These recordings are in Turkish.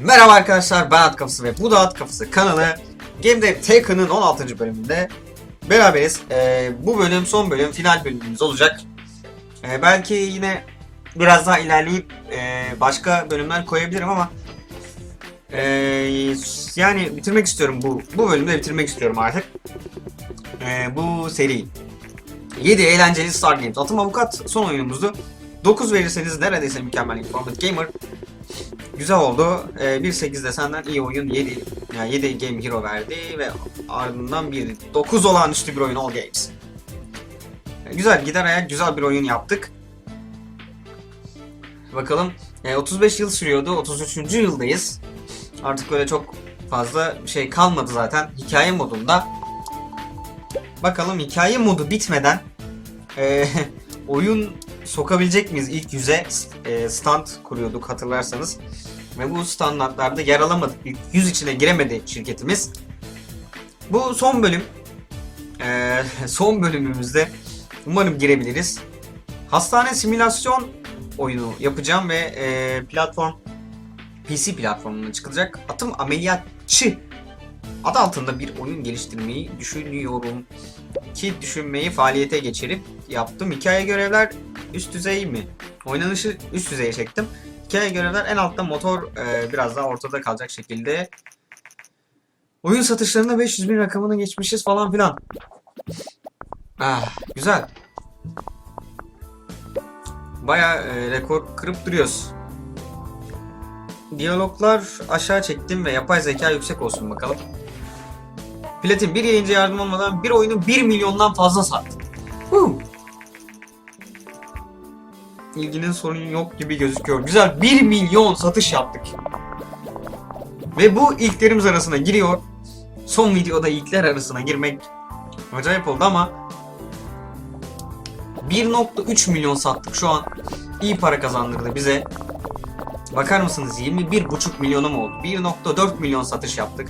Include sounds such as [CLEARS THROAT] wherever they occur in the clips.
Merhaba arkadaşlar ben At Kafası ve bu da At Kafası kanalı Game Dev Taken'ın 16. bölümünde beraberiz. Ee, bu bölüm son bölüm final bölümümüz olacak. Ee, belki yine biraz daha ilerleyip e, başka bölümler koyabilirim ama e, yani bitirmek istiyorum bu bu bölümde bitirmek istiyorum artık. E, bu seri. 7 eğlenceli Star Games. Atım Avukat son oyunumuzdu. 9 verirseniz neredeyse mükemmel Informed Gamer. Güzel oldu. Ee, 1.8'de senden iyi oyun 7. Yani 7 Game Hero verdi ve ardından bir 9 olağanüstü bir oyun All Games. Ee, güzel gider ayak güzel bir oyun yaptık. Bakalım. Ee, 35 yıl sürüyordu. 33. yıldayız. Artık öyle çok fazla şey kalmadı zaten. Hikaye modunda. Bakalım hikaye modu bitmeden e, [LAUGHS] oyun sokabilecek miyiz ilk yüze e, stand kuruyorduk hatırlarsanız. Ve bu standartlarda yer alamadık. İlk yüz içine giremedi şirketimiz. Bu son bölüm. E, [LAUGHS] son bölümümüzde umarım girebiliriz. Hastane simülasyon oyunu yapacağım ve e, platform PC platformuna çıkacak. Atım ameliyatçı adı altında bir oyun geliştirmeyi düşünüyorum. Ki düşünmeyi faaliyete geçirip yaptım. Hikaye görevler üst düzey mi? Oynanışı üst düzeye çektim. Hikaye görevler en altta motor e, biraz daha ortada kalacak şekilde. Oyun satışlarında 500 bin rakamını geçmişiz falan filan. Ah, güzel. Baya e, rekor kırıp duruyoruz. Diyaloglar aşağı çektim ve yapay zeka yüksek olsun bakalım. Platin bir yayıncı yardım olmadan bir oyunu 1 milyondan fazla sattı. İlginin sorun yok gibi gözüküyor. Güzel 1 milyon satış yaptık. Ve bu ilklerimiz arasına giriyor. Son videoda ilkler arasına girmek acayip oldu ama 1.3 milyon sattık şu an. İyi para kazandırdı bize. Bakar mısınız 21.5 milyona mı oldu? 1.4 milyon satış yaptık.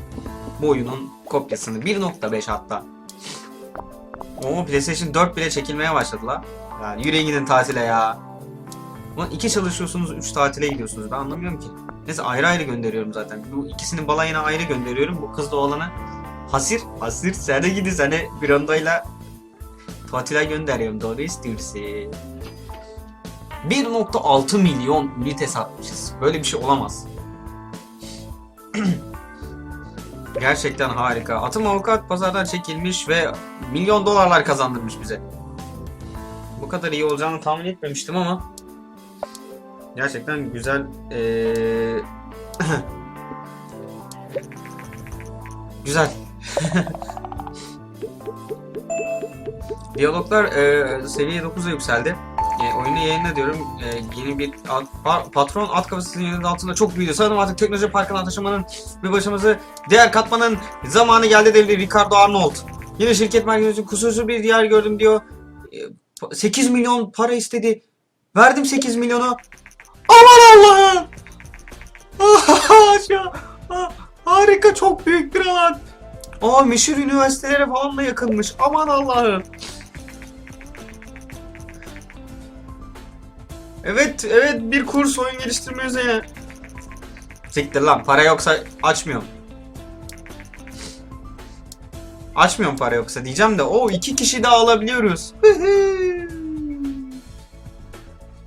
Bu oyunun kopyasını. 1.5 hatta. Oo PlayStation 4 bile çekilmeye başladılar. Yani yüreğin gidin tatile ya. Ulan iki çalışıyorsunuz, üç tatile gidiyorsunuz. Ben anlamıyorum ki. Neyse ayrı ayrı gönderiyorum zaten. Bu ikisinin balayına ayrı gönderiyorum. Bu kız da oğlana Hasir, Hasir sen de gidin sana bir andayla tatile gönderiyorum. Doğru istiyorsun. 1.6 milyon ünite satmışız. Böyle bir şey olamaz. [CLEARS THROAT] Gerçekten harika. Atım avukat pazardan çekilmiş ve milyon dolarlar kazandırmış bize. Bu kadar iyi olacağını tahmin etmemiştim ama gerçekten güzel ee... [CLEARS THROAT] güzel. [LAUGHS] Diyaloglar ee, seviye 9'a yükseldi. E, oyunu yayınla diyorum. E, yeni bir pa- patron alt kafasının yönünün altında çok büyüdü. Sanırım artık teknoloji parkına taşımanın ve başımızı değer katmanın zamanı geldi dedi Ricardo Arnold. Yine şirket merkezinde kusursuz bir yer gördüm diyor. E, 8 milyon para istedi. Verdim 8 milyonu. Aman Allah'ım. [LAUGHS] Ah, Harika çok büyük bir alan. Aa meşhur üniversitelere falan da yakınmış. Aman Allah'ım. Evet, evet bir kurs oyun geliştirme üzerine. Siktir lan para yoksa açmıyorum. Açmıyorum para yoksa diyeceğim de o iki kişi daha alabiliyoruz.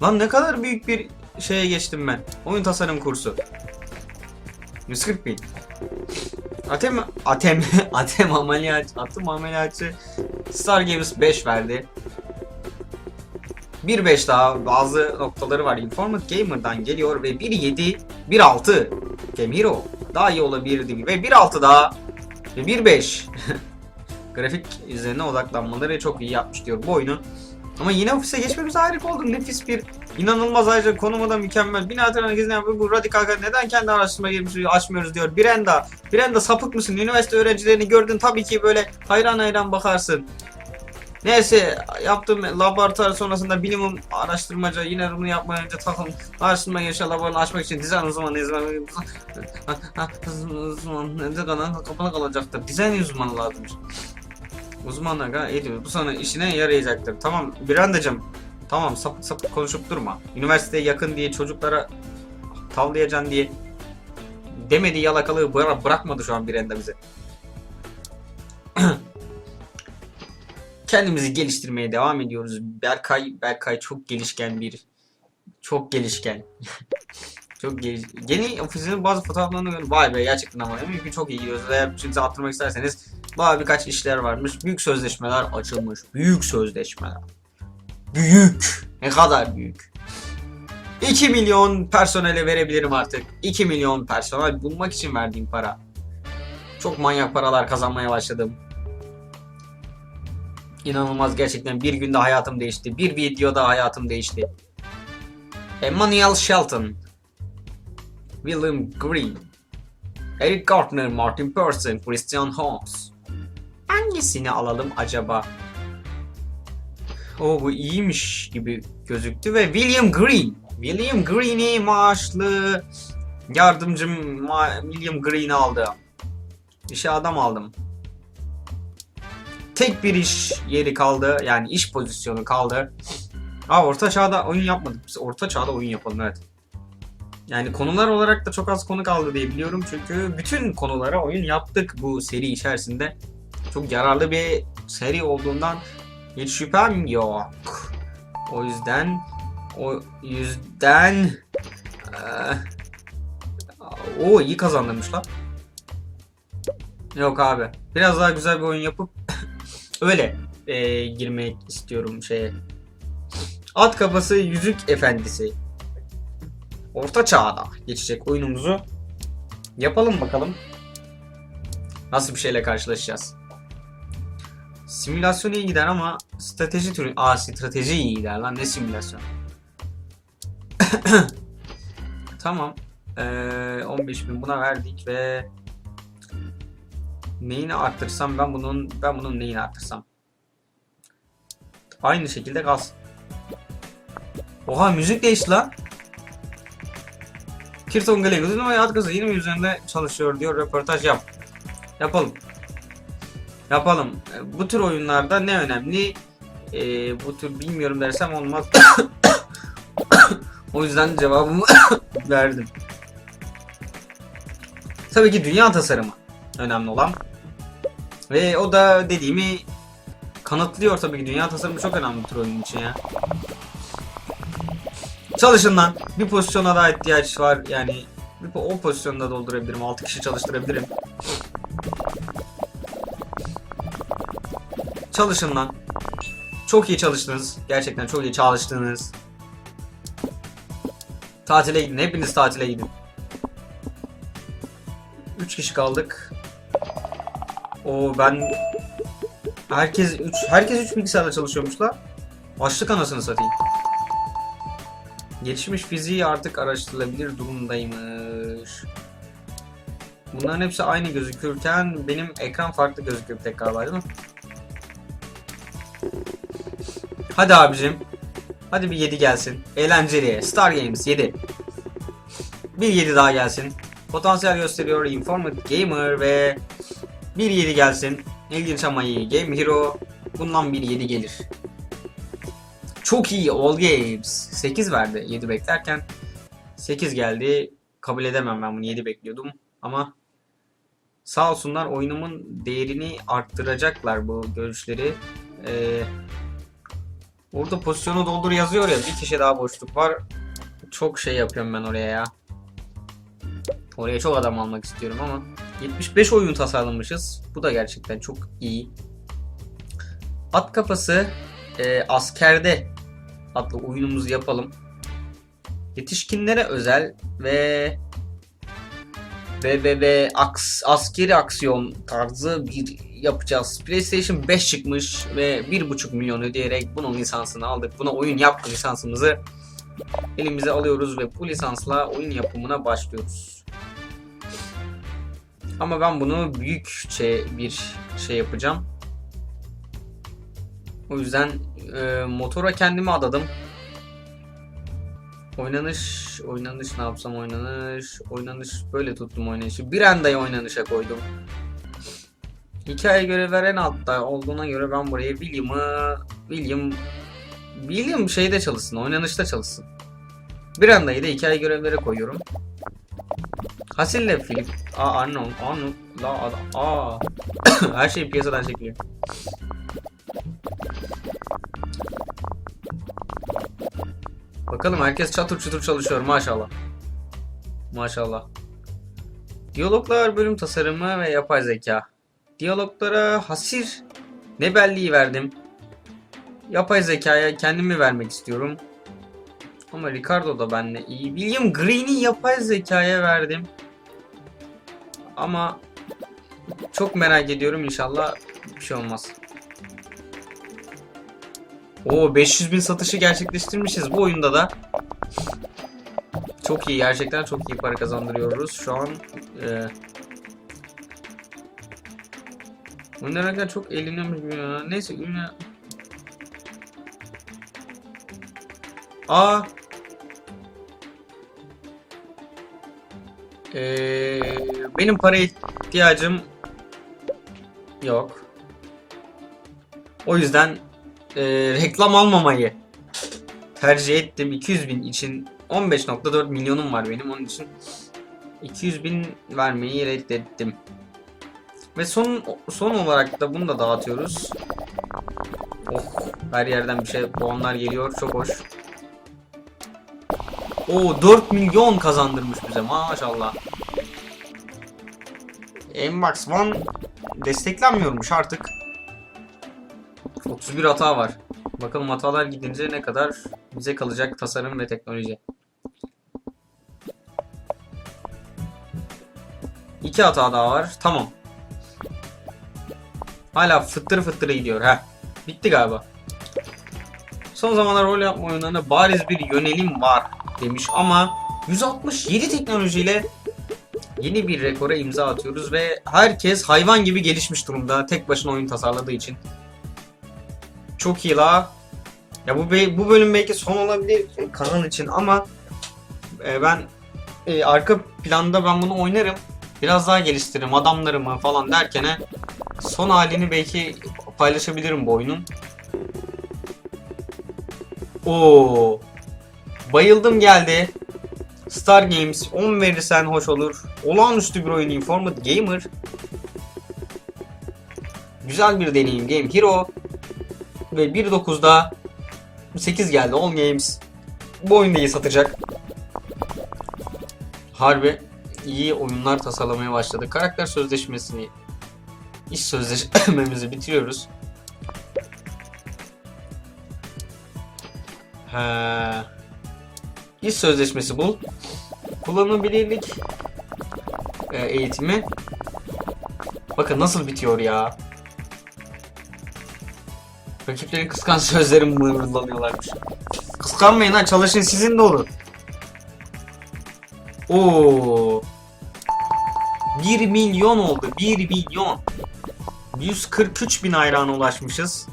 lan ne kadar büyük bir şeye geçtim ben. Oyun tasarım kursu. 140 bin. Atem, Atem, [LAUGHS] Atem ameliyatçı, Atem ameliyatçı Star Games 5 verdi. 1.5 daha bazı noktaları var. Informed Gamer'dan geliyor ve 1.7, 1.6 Game Hero daha iyi olabilirdi ve 1.6 daha ve 1.5 [LAUGHS] grafik üzerine odaklanmaları çok iyi yapmış diyor bu oyunu. Ama yine ofise geçmemiz harika oldu. Nefis bir inanılmaz ayrıca konumu da mükemmel. Bina tarafına gezen bu, radikal neden kendi araştırma gelmiş açmıyoruz diyor. Brenda, Brenda sapık mısın? Üniversite öğrencilerini gördün tabii ki böyle hayran hayran bakarsın. Neyse yaptığım laboratuvar sonrasında bilimum araştırmaca yine bunu yapmayınca takım araştırma yaşa laboratuvarını açmak için dizayn uzmanı uzman ne kadar kapalı kalacaktır. Dizayn uzmanı lazımmış. Uzmanlığa ediyor. Bu sana işine yarayacaktır. Tamam Birandacığım. Tamam sapık sapık konuşup durma. Üniversiteye yakın diye çocuklara tavlayacaksın diye demediği yalakalığı bıra- bırakmadı şu an Biranda bize. Kendimizi geliştirmeye devam ediyoruz. Berkay Berkay çok gelişken bir çok gelişken. [LAUGHS] çok geliş... Yeni ofisinin bazı fotoğraflarını gördüm. Vay be gerçekten ama mümkün çok iyi gidiyoruz. Ve şimdi arttırmak isterseniz daha birkaç işler varmış. Büyük sözleşmeler açılmış. Büyük sözleşmeler. Büyük. Ne kadar büyük. 2 milyon personele verebilirim artık. 2 milyon personel bulmak için verdiğim para. Çok manyak paralar kazanmaya başladım. İnanılmaz gerçekten bir günde hayatım değişti. Bir videoda hayatım değişti. Emmanuel Shelton. William Green. Eric Gartner, Martin Person, Christian Holmes. Hangisini alalım acaba? O bu iyiymiş gibi gözüktü ve William Green. William Green'i maaşlı yardımcım William Green'i aldım. İşe adam aldım. Tek bir iş yeri kaldı. Yani iş pozisyonu kaldı. Aa orta çağda oyun yapmadık. Biz orta çağda oyun yapalım evet. Yani konular olarak da çok az konu kaldı diye biliyorum. Çünkü bütün konulara oyun yaptık bu seri içerisinde. Çok yararlı bir seri olduğundan hiç şüphem yok. O yüzden o yüzden o iyi kazandırmışlar. Yok abi. Biraz daha güzel bir oyun yapıp öyle eee, girmek istiyorum şeye. At kafası yüzük efendisi. Orta çağda geçecek oyunumuzu. Yapalım bakalım. Nasıl bir şeyle karşılaşacağız. Simülasyon iyi gider ama strateji türü... Aa strateji iyi gider lan ne simülasyon. [COUGHS] tamam. Ee, 15.000 buna verdik ve neyini arttırsam ben bunun ben bunun neyini arttırsam. Aynı şekilde kalsın. Oha müzik değişti lan. Kirton Galegos'un hayat kızı 20 üzerinde çalışıyor diyor röportaj yap. Yapalım. Yapalım. E, Bu tür oyunlarda ne önemli? E, bu tür bilmiyorum dersem olmaz. [COUGHS] o yüzden cevabımı [COUGHS] verdim. Tabii ki dünya tasarımı önemli olan. Ve o da dediğimi kanıtlıyor tabii ki dünya tasarımı çok önemli bu tür oyun için ya. Çalışın lan. Bir pozisyona daha ihtiyaç var yani. Bir po- o pozisyonda doldurabilirim. 6 kişi çalıştırabilirim. Çalışın lan. Çok iyi çalıştınız. Gerçekten çok iyi çalıştınız. Tatile gidin. Hepiniz tatile gidin. 3 kişi kaldık. O ben herkes 3 herkes 3 bilgisayarla çalışıyormuş la. Açlık anasını satayım. Gelişmiş fiziği artık araştırılabilir durumdaymış. Bunların hepsi aynı gözükürken benim ekran farklı gözüküyor tek galiba değil mi? Hadi abicim. Hadi bir 7 gelsin. Eğlenceli. Star Games 7. Bir 7 daha gelsin. Potansiyel gösteriyor Informative Gamer ve bir 7 gelsin. İlginç ama iyi. Game Hero. Bundan bir 7 gelir. Çok iyi All Games. 8 verdi 7 beklerken. 8 geldi. Kabul edemem ben bunu 7 bekliyordum. Ama sağ olsunlar oyunumun değerini arttıracaklar bu görüşleri. Ee, Orada pozisyonu doldur yazıyor ya bir kişi daha boşluk var. Çok şey yapıyorum ben oraya ya. Oraya çok adam almak istiyorum ama 75 oyun tasarlamışız. Bu da gerçekten çok iyi. At kafası e, askerde adlı oyunumuzu yapalım. Yetişkinlere özel ve ve ve ve aks, askeri aksiyon tarzı bir yapacağız. PlayStation 5 çıkmış ve 1.5 milyon ödeyerek bunun lisansını aldık. Buna oyun yapma lisansımızı elimize alıyoruz ve bu lisansla oyun yapımına başlıyoruz. Ama ben bunu büyükçe bir şey yapacağım. O yüzden e, motora kendimi adadım. Oynanış, oynanış ne yapsam oynanış, oynanış böyle tuttum oynanışı. Bir anda oynanışa koydum. Hikaye görevler en altta olduğuna göre ben buraya William'ı William William şeyde çalışsın, oynanışta çalışsın. Bir andayı da hikaye görevlere koyuyorum. Hasille Philip. Aa Arnold, Arnold, la adam. Aa. [COUGHS] Her şey piyasadan çekiliyor. Bakalım herkes çatır çutur çalışıyor maşallah. Maşallah. Diyaloglar, bölüm tasarımı ve yapay zeka. Diyaloglara hasir ne belliği verdim. Yapay zekaya kendimi vermek istiyorum. Ama Ricardo da benimle iyi. William Green'i yapay zekaya verdim. Ama çok merak ediyorum inşallah bir şey olmaz. Oo 500 bin satışı gerçekleştirmişiz bu oyunda da. Çok iyi gerçekten çok iyi para kazandırıyoruz şu an. E, Oynarken çok eğleniyormuş gibi ya. Neyse ürüne... Ee, benim para ihtiyacım yok. O yüzden ee, reklam almamayı tercih ettim. 200 bin için 15.4 milyonum var benim onun için 200 bin vermeyi reddettim. Ve son son olarak da bunu da dağıtıyoruz. Oh her yerden bir şey puanlar geliyor çok hoş. O 4 milyon kazandırmış bize maşallah. Mbox One desteklenmiyormuş artık. 31 hata var. Bakalım hatalar gidince ne kadar bize kalacak tasarım ve teknoloji. İki hata daha var. Tamam. Hala fıttır fıttır gidiyor ha. Bitti galiba. Son zamanlarda rol yapma oyunlarında bariz bir yönelim var demiş ama 167 teknolojiyle yeni bir rekora imza atıyoruz ve herkes hayvan gibi gelişmiş durumda tek başına oyun tasarladığı için. Çok iyi la. Ya bu bu bölüm belki son olabilir kanal için ama e, ben e, arka planda ben bunu oynarım. Biraz daha geliştiririm adamlarımı falan derken son halini belki paylaşabilirim bu oyunun. Oo. Bayıldım geldi. Star Games 10 verirsen hoş olur. Olağanüstü bir oyun Informed Gamer. Güzel bir deneyim Game Hero. Ve 1.9'da 8 geldi. 10 Games. Bu oyunu iyi satacak. Harbi iyi oyunlar tasarlamaya başladı. Karakter sözleşmesini iş sözleşmemizi bitiriyoruz. He. İş sözleşmesi bul. Kullanılabilirlik e, eğitimi. Bakın nasıl bitiyor ya. Rakiplerin kıskan sözlerim mırıldanıyorlarmış. Kıskanmayın ha çalışın sizin de olur. Oo. 1 milyon oldu. 1 milyon. 143 bin hayrana ulaşmışız.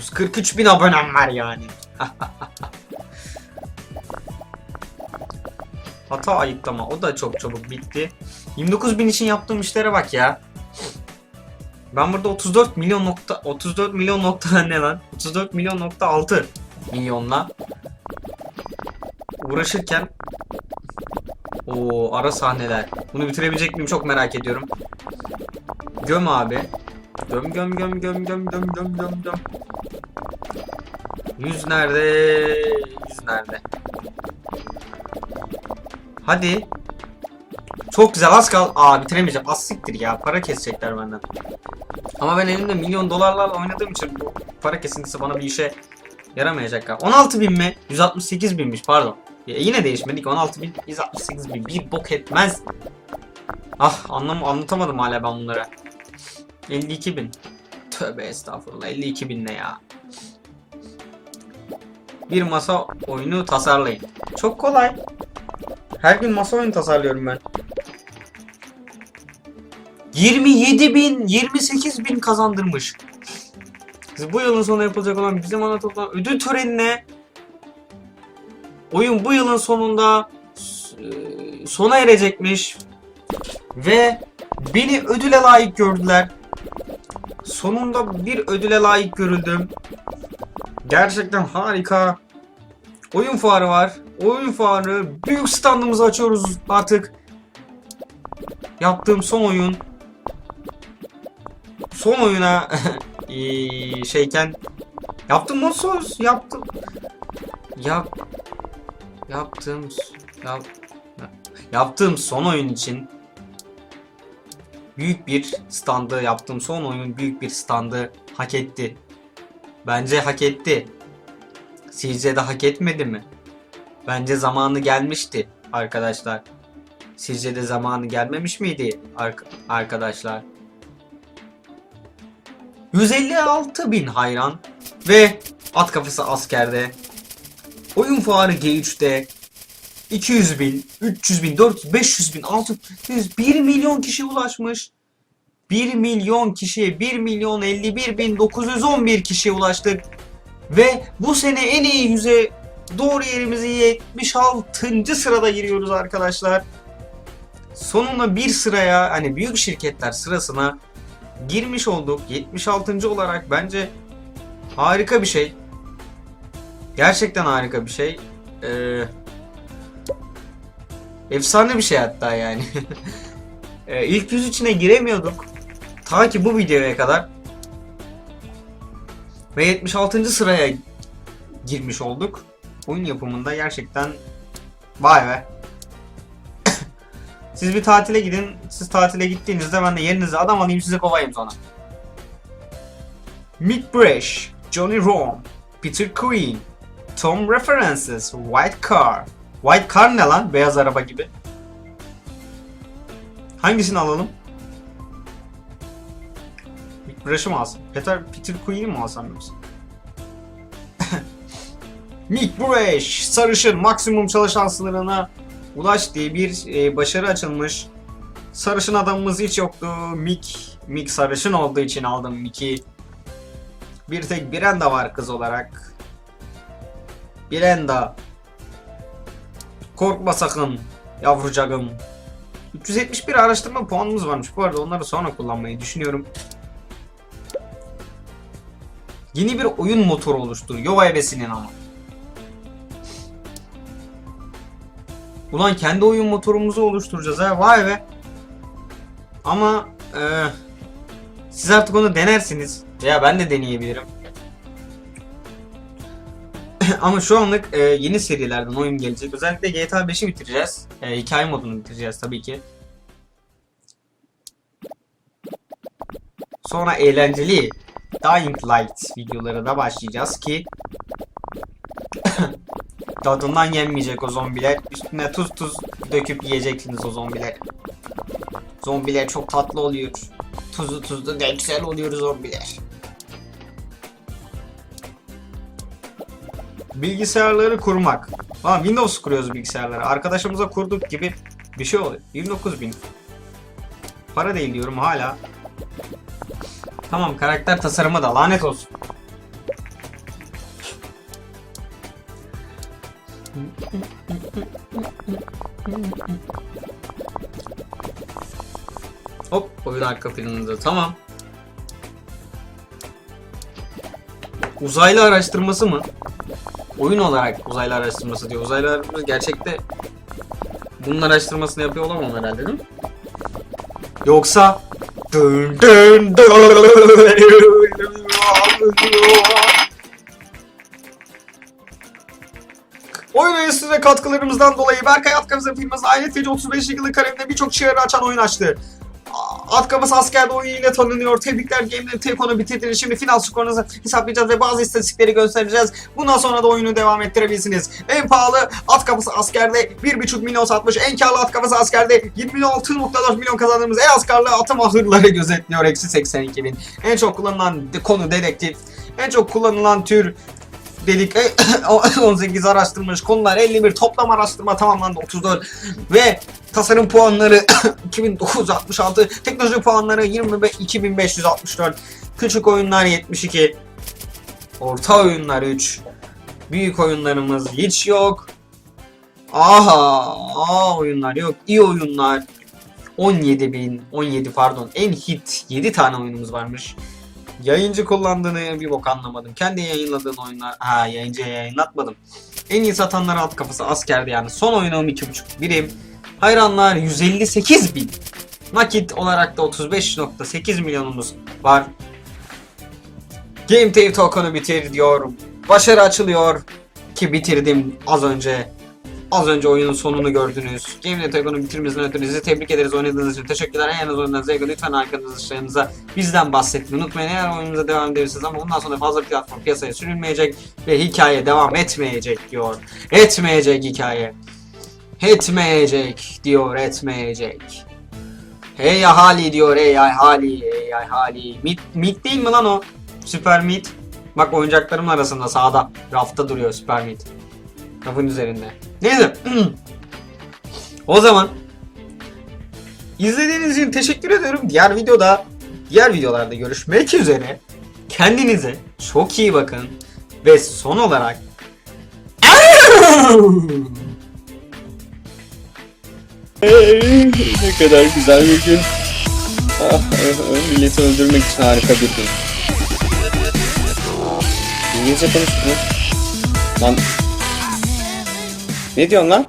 143 bin abonem var yani. [LAUGHS] Hata ayıklama. O da çok çabuk bitti. 29 bin için yaptığım işlere bak ya. Ben burada 34 milyon nokta 34 milyon nokta [LAUGHS] ne lan? 34 milyon nokta 6 milyonla uğraşırken o ara sahneler. Bunu bitirebilecek miyim çok merak ediyorum. Göm abi. Göm göm göm göm göm göm göm göm göm. Yüz nerede? Yüz nerede? Hadi. Çok güzel az kal. Aa bitiremeyeceğim. Az siktir ya. Para kesecekler benden. Ama ben elimde milyon dolarlarla oynadığım için bu para kesintisi bana bir işe yaramayacak galiba. 16 bin mi? 168 binmiş pardon. Ya yine değişmedik. 16 bin, 168 bin. Bir bok etmez. Ah anlam anlatamadım hala ben bunları. 52 bin. Tövbe estağfurullah. 52 bin ne ya? Bir masa oyunu tasarlayın. Çok kolay. Her gün masa oyunu tasarlıyorum ben. 27 bin, 28 bin kazandırmış. Bu yılın sonunda yapılacak olan bizim ana toplam ödül törenine oyun bu yılın sonunda e, sona erecekmiş ve Beni ödüle layık gördüler. Sonunda bir ödüle layık görüldüm. Gerçekten harika. Oyun fuarı var. Oyun fuarı. Büyük standımızı açıyoruz artık. Yaptığım son oyun. Son oyuna [LAUGHS] şeyken yaptım mod söz yaptım. Yap yaptığım yap, yaptığım son oyun için büyük bir standı yaptığım son oyun büyük bir standı hak etti. Bence hak etti. Sizce de hak etmedi mi? Bence zamanı gelmişti arkadaşlar. Sizce de zamanı gelmemiş miydi ark- arkadaşlar? 156 bin hayran ve at kafası askerde. Oyun fuarı G3'te 200 bin, 300 bin, 400, 500 bin, 600, 1 milyon kişi ulaşmış. 1 milyon kişiye 1 milyon 51 bin 911 kişiye ulaştık. Ve bu sene en iyi yüze doğru yerimizi 76. sırada giriyoruz arkadaşlar. Sonunda bir sıraya hani büyük şirketler sırasına girmiş olduk. 76. olarak bence harika bir şey. Gerçekten harika bir şey. Ee, efsane bir şey hatta yani. [LAUGHS] ee, ilk yüz içine giremiyorduk. Ta ki bu videoya kadar. Ve 76. sıraya girmiş olduk. Oyun yapımında gerçekten vay be. [COUGHS] Siz bir tatile gidin. Siz tatile gittiğinizde ben de yerinize adam alayım size kovayım sonra. Mick Bresh, Johnny Rome, Peter Queen, Tom References, White Car. White Car ne lan? Beyaz araba gibi. Hangisini alalım? Bresh'i mi alsam? Peter, Peter Queen'i mi alsam yoksa? [LAUGHS] Mick Bresh, sarışın maksimum çalışan sınırına ulaş diye bir e, başarı açılmış. Sarışın adamımız hiç yoktu. Mick, Mick sarışın olduğu için aldım Mick'i. Bir tek Brenda var kız olarak. Brenda. Korkma sakın yavrucağım. 371 araştırma puanımız varmış. Bu arada onları sonra kullanmayı düşünüyorum. Yeni bir oyun motoru oluşturuyor. Yo hevesinin ama. Ulan kendi oyun motorumuzu oluşturacağız ha. Vay be. Ama eee siz artık onu denersiniz. Veya ben de deneyebilirim. [LAUGHS] Ama şu anlık e, yeni serilerden oyun gelecek. Özellikle GTA 5'i bitireceğiz. E, hikaye modunu bitireceğiz tabii ki. Sonra eğlenceli Dying Light videoları da başlayacağız ki [COUGHS] tadından yenmeyecek o zombiler. Üstüne tuz tuz döküp yiyeceksiniz o zombiler. Zombiler çok tatlı oluyor. Tuzlu tuzlu ne güzel oluyor zombiler. Bilgisayarları kurmak. Lan Windows kuruyoruz bilgisayarları. Arkadaşımıza kurduk gibi bir şey oluyor. 29 bin. Para değil diyorum hala. Tamam karakter tasarımı da lanet olsun. Hop oyun arka planında tamam. Uzaylı araştırması mı? Oyun olarak uzaylı araştırması diyor. Uzaylı araştırması gerçekte bunun araştırmasını yapıyor olamam herhalde değil mi? Yoksa Oyun enstitüsüne katkılarımızdan dolayı Berkay Atkamız'ın firması ailetici 35 yıllık kalemde birçok çığırı açan oyun açtı. Atkamız askerde oyun ile tanınıyor. Tebrikler game'leri tek onu bitirdiniz. Şimdi final skorunuzu hesaplayacağız ve bazı istatistikleri göstereceğiz. Bundan sonra da oyunu devam ettirebilirsiniz. En pahalı at kafası askerde 1,5 milyon satmış. En karlı at kafası askerde 26.4 milyon kazandığımız en az karlı atım ahırları gözetliyor. Eksi 82 bin. En çok kullanılan konu dedektif. En çok kullanılan tür dedik e, 18 araştırmış konular 51 toplam araştırma tamamlandı 34 ve tasarım puanları [COUGHS] 2966 teknoloji puanları 25 2564 küçük oyunlar 72 orta oyunlar 3 büyük oyunlarımız hiç yok aha aa oyunlar yok iyi oyunlar 17 bin, 17 pardon en hit 7 tane oyunumuz varmış. Yayıncı kullandığını bir bok anlamadım. Kendi yayınladığın oyunlar... Ha yayıncıya yayınlatmadım. En iyi satanlar alt kafası askerdi yani. Son oyunum 2.5 birim. Hayranlar 158 bin. Nakit olarak da 35.8 milyonumuz var. Game Tave Token'ı bitir diyor. Başarı açılıyor. Ki bitirdim az önce. Az önce oyunun sonunu gördünüz. Game Token'ı bitirmesinden ötürü sizi tebrik ederiz oynadığınız için. Teşekkürler. En az oyundan zevk. Lütfen arkadaşlarınıza bizden bahsetmeyi unutmayın. Eğer oyunumuza devam edirsiniz ama bundan sonra fazla platform piyasaya sürülmeyecek ve hikaye devam etmeyecek diyor. Etmeyecek hikaye. Etmeyecek diyor etmeyecek. Hey ahali diyor hey ahali hey ahali. Mit, mit değil mi lan o? Süper mit. Bak oyuncaklarımın arasında sağda. Rafta duruyor süper mit. Rafın üzerinde. Neyse. [CLEARS THROAT] o zaman izlediğiniz için teşekkür ediyorum. Diğer videoda, diğer videolarda görüşmek üzere. Kendinize çok iyi bakın. Ve son olarak [LAUGHS] ne kadar güzel bir gün. Ah, milleti öldürmek için harika bir gün. İngilizce konuşma. Lan. 听见了？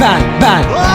Ben ben